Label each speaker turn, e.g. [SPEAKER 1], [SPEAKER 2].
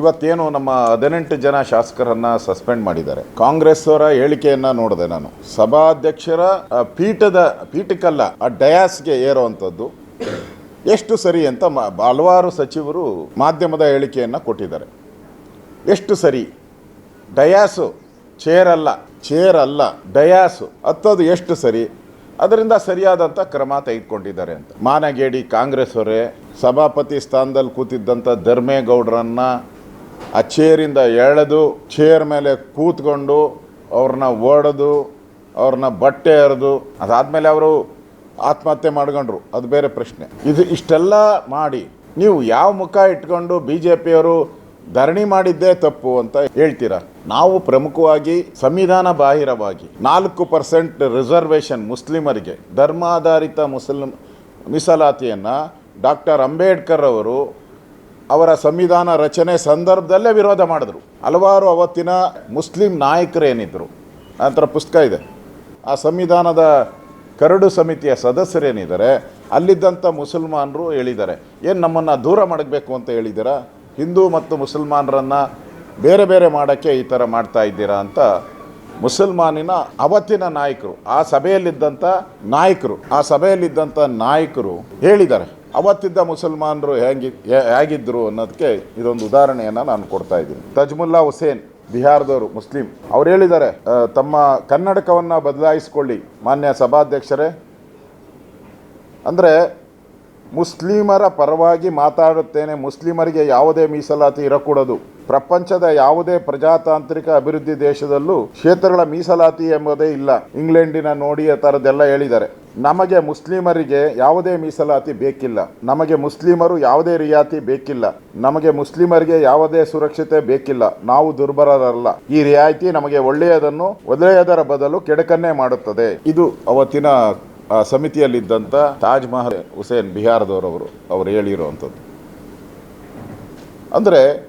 [SPEAKER 1] ಇವತ್ತೇನು ನಮ್ಮ ಹದಿನೆಂಟು ಜನ ಶಾಸಕರನ್ನ ಸಸ್ಪೆಂಡ್ ಮಾಡಿದ್ದಾರೆ. ಕಾಂಗ್ರೆಸ್ ಅವರ ಹೇಳಿಕೆಯನ್ನ ನೋಡಿದೆ ನಾನು. ಸಭಾಧ್ಯಕ್ಷರ ಪೀಠದ, ಪೀಠಕ್ಕಲ್ಲ, ಆ ಡಯಾಸ್ಗೆ ಏರುವಂಥದ್ದು ಎಷ್ಟು ಸರಿ ಅಂತ ಹಲವಾರು ಸಚಿವರು ಮಾಧ್ಯಮದ ಹೇಳಿಕೆಯನ್ನು ಕೊಟ್ಟಿದ್ದಾರೆ. ಎಷ್ಟು ಸರಿ? ಡಯಾಸು ಚೇರ್ ಅಲ್ಲ ಚೇರ್ ಅಲ್ಲ ಡಯಾಸು, ಹತ್ತೋದು ಎಷ್ಟು ಸರಿ? ಅದರಿಂದ ಸರಿಯಾದಂಥ ಕ್ರಮ ತೆಗೆದುಕೊಂಡಿದ್ದಾರೆ ಅಂತ. ಮಾನಗೇಡಿ ಕಾಂಗ್ರೆಸ್ ಅವರೇ ಸಭಾಪತಿ ಸ್ಥಾನದಲ್ಲಿ ಕೂತಿದ್ದಂಥ ಧರ್ಮೇಗೌಡರನ್ನ ಆ ಚೇರಿಂದ ಎಳೆದು ಚೇರ್ ಮೇಲೆ ಕೂತ್ಕೊಂಡು ಅವ್ರನ್ನ ಓಡೋದು, ಅವ್ರನ್ನ ಬಟ್ಟೆ ಎರೆದು ಅದಾದಮೇಲೆ ಅವರು ಆತ್ಮಹತ್ಯೆ ಮಾಡ್ಕೊಂಡ್ರು. ಅದು ಬೇರೆ ಪ್ರಶ್ನೆ. ಇದು ಇಷ್ಟೆಲ್ಲ ಮಾಡಿ ನೀವು ಯಾವ ಮುಖ ಇಟ್ಕೊಂಡು ಬಿ ಜೆ ಪಿಯವರು ಧರಣಿ ಮಾಡಿದ್ದೇ ತಪ್ಪು ಅಂತ ಹೇಳ್ತೀರಾ? ನಾವು ಪ್ರಮುಖವಾಗಿ ಸಂವಿಧಾನ ಬಾಹಿರವಾಗಿ ನಾಲ್ಕು ಪರ್ಸೆಂಟ್ ರಿಸರ್ವೇಷನ್ ಮುಸ್ಲಿಮರಿಗೆ, ಧರ್ಮಾಧಾರಿತ ಮುಸ್ಲಿಂ ಮೀಸಲಾತಿಯನ್ನು ಡಾಕ್ಟರ್ ಅಂಬೇಡ್ಕರ್ ಅವರು ಅವರ ಸಂವಿಧಾನ ರಚನೆ ಸಂದರ್ಭದಲ್ಲೇ ವಿರೋಧ ಮಾಡಿದ್ರು. ಹಲವಾರು ಅವತ್ತಿನ ಮುಸ್ಲಿಂ ನಾಯಕರೇನಿದ್ರು ನಂತರ ಪುಸ್ತಕ ಇದೆ. ಆ ಸಂವಿಧಾನದ ಕರಡು ಸಮಿತಿಯ ಸದಸ್ಯರೇನಿದ್ದಾರೆ ಅಲ್ಲಿದ್ದಂಥ ಮುಸಲ್ಮಾನರು ಹೇಳಿದ್ದಾರೆ. ಏನು ನಮ್ಮನ್ನು ದೂರ ಮಾಡಬೇಕು ಅಂತ ಹೇಳಿದ್ದೀರಾ? ಹಿಂದೂ ಮತ್ತು ಮುಸಲ್ಮಾನರನ್ನು ಬೇರೆ ಬೇರೆ ಮಾಡೋಕ್ಕೆ ಈ ಥರ ಮಾಡ್ತಾ ಇದ್ದೀರಾ ಅಂತ ಮುಸಲ್ಮಾನಿನ ಅವತ್ತಿನ ನಾಯಕರು, ಆ ಸಭೆಯಲ್ಲಿದ್ದಂಥ ನಾಯಕರು, ಆ ಸಭೆಯಲ್ಲಿದ್ದಂಥ ನಾಯಕರು ಹೇಳಿದ್ದಾರೆ. ಅವತ್ತಿದ್ದ ಮುಸಲ್ಮಾನರು ಹೇಗಿ ಹೇಗಿದ್ದರು ಅನ್ನೋದಕ್ಕೆ ಇದೊಂದು ಉದಾಹರಣೆಯನ್ನು ನಾನು ಕೊಡ್ತಾ ಇದ್ದೀನಿ. ತಜ್ಮುಲ್ಲಾ ಹುಸೇನ್, ಬಿಹಾರದವರು, ಮುಸ್ಲಿಂ, ಅವ್ರು ಹೇಳಿದ್ದಾರೆ ತಮ್ಮ ಕನ್ನಡಕವನ್ನು ಬದಲಾಯಿಸ್ಕೊಳ್ಳಿ, ಮಾನ್ಯ ಸಭಾಧ್ಯಕ್ಷರೇ. ಅಂದರೆ, ಮುಸ್ಲಿಮರ ಪರವಾಗಿ ಮಾತಾಡುತ್ತೇನೆ, ಮುಸ್ಲಿಮರಿಗೆ ಯಾವುದೇ ಮೀಸಲಾತಿ ಇರಕೂಡದು. ಪ್ರಪಂಚದ ಯಾವುದೇ ಪ್ರಜಾತಾಂತ್ರಿಕ ಅಭಿವೃದ್ಧಿ ದೇಶದಲ್ಲೂ ಕ್ಷೇತ್ರಗಳ ಮೀಸಲಾತಿ ಎಂಬುದೇ ಇಲ್ಲ. ಇಂಗ್ಲೆಂಡಿನ ನೋಡಿ ಆ ಥರದ್ದೆಲ್ಲ ಹೇಳಿದ್ದಾರೆ. ನಮಗೆ ಮುಸ್ಲಿಮರಿಗೆ ಯಾವುದೇ ಮೀಸಲಾತಿ ಬೇಕಿಲ್ಲ. ನಮಗೆ ಮುಸ್ಲಿಮರು ಯಾವುದೇ ರಿಯಾತಿ ಬೇಕಿಲ್ಲ. ನಮಗೆ ಮುಸ್ಲಿಮರಿಗೆ ಯಾವುದೇ ಸುರಕ್ಷತೆ ಬೇಕಿಲ್ಲ. ನಾವು ದುರ್ಬಲರಲ್ಲ. ಈ ರಿಯಾಯಿತಿ ನಮಗೆ ಒಳ್ಳೆಯದನ್ನು, ಒಳ್ಳೆಯದರ ಬದಲು ಕೆಡಕನ್ನೇ ಮಾಡುತ್ತದೆ. ಇದು ಅವತ್ತಿನ ಸಮಿತಿಯಲ್ಲಿದ್ದಂಥ ತಾಜ್ ಮಹಲ್ ಹುಸೇನ್ ಬಿಹಾರದವರವರು, ಅವರು ಹೇಳಿರುವಂಥದ್ದು. ಅಂದರೆ